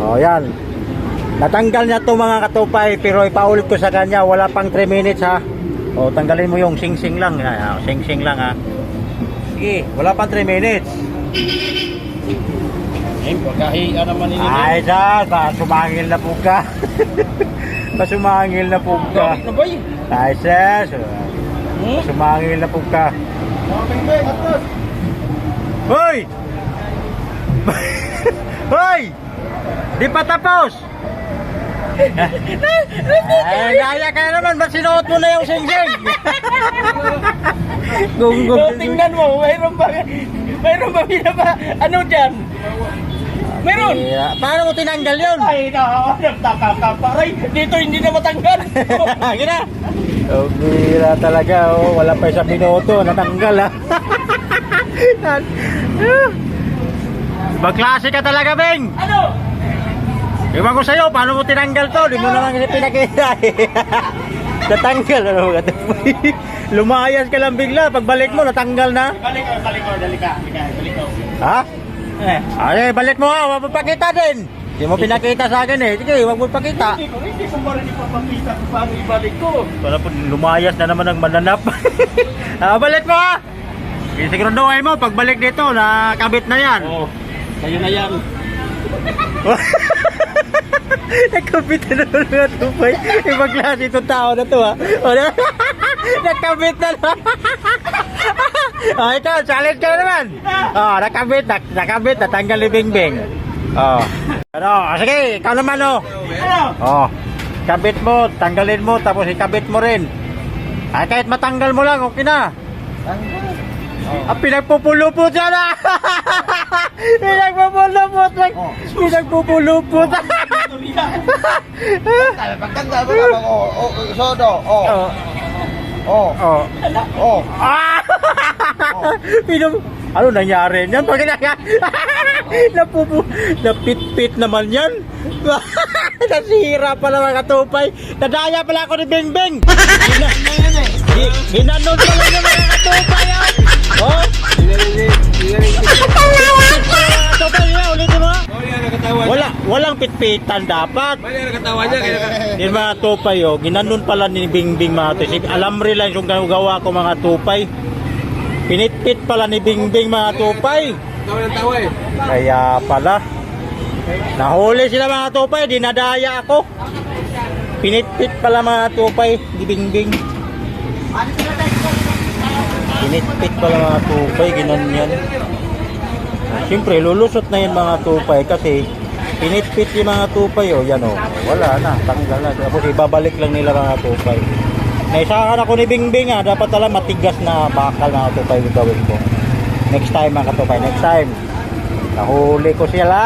O yan. Natanggal niya to mga katupay pero ipaulit ko sa kanya wala pang 3 minutes ha. O tanggalin mo yung sing-sing lang. Ah, Sing-sing lang ha. Sige, wala pang 3 minutes. Eh, pagkahiya naman ini. Ay, ba sumangil na po ka. ba sumangil na po ka. Na? Ay, sir, su- sumangil na po ka. Hoy! Hoy! Di pa tapos! Ay, gaya ka na naman. Ba't sinuot mo na yung sing-sing? Gunggong. So, tingnan mo, mayroon ba, mayroon ba ba, ano dyan? Meron! Yeah. Paano mo tinanggal yun? Ay, na, nagtaka ka pa. Ay, dito hindi na matanggal. Gina. Oh, bira talaga. Oh. Wala pa isang minuto. Natanggal ah. Magklase ka talaga, Beng. ano? Iwan ko sa'yo, paano mo tinanggal to? Di mo naman kasi pinakita eh. Natanggal, ano mo katupoy? Lumayas ka lang bigla. Pagbalik mo, natanggal na. Balik ko, balik ko, dali ka, balik ko. Ha? Eh, Ay, balik mo ha. Huwag mo pakita din. Di mo pinakita sa akin eh. Sige, huwag mo pakita. hindi ko, hindi ko ba rin ipapakita kung paano ibalik ko. Para po lumayas na naman ang mananap. ah, balik mo ha. Siguraduhin mo, pagbalik dito, nakabit na yan. Oo, sa'yo na yan. Nakabit na naman mga tupay. Ibang klase itong tao na to ha. O, na- nakabit na naman. oh, ito, challenge ka na naman. Oh, nakabit, nak nakabit, natanggal ni Bingbing. Oh. Ano, ah, sige, ikaw naman oh. Oh. Kabit mo, tanggalin mo, tapos ikabit mo rin. Ay, kahit matanggal mo lang, okay na. Ah, pinagpupulupot siya na! pinagpupulupot! Like, pinagpupulupot! Pagkanda mo ka bang oh, oh, sodo, oh, oh. oh, Oh. oh. Ah! Pinag... Ano nangyari niyan? Pag Napupu... Napit-pit naman yan. Nasira pala mga katupay. Nadaya pala ako ni Beng Beng. Hina... Hi- Hinanon pala niya mga katupay. ah. Pitpitan dapat. nakatawa niya, kaya Yung mga tupay, oh, ginanon pala ni Bingbing mga to. Sige, Alam rin lang yung gawa ko mga tupay. Pinitpit pala ni Bingbing mga tupay. tawa ng tawa eh. Kaya pala. Nahuli sila mga tupay, dinadaya ako. Pinitpit pala mga tupay ni Bingbing. Pinitpit pala mga tupay, ginanon yan. Siyempre, lulusot na yan mga tupay kasi pinitpit yung mga tupay, oh, yan oh. Wala na, tanggal na. Tapos ibabalik lang nila mga tupay. Naisakan ako ni Bingbing ah, dapat alam matigas na bakal mga tupay yung gawin ko. Next time mga tupay, next time. Nahuli ko sila.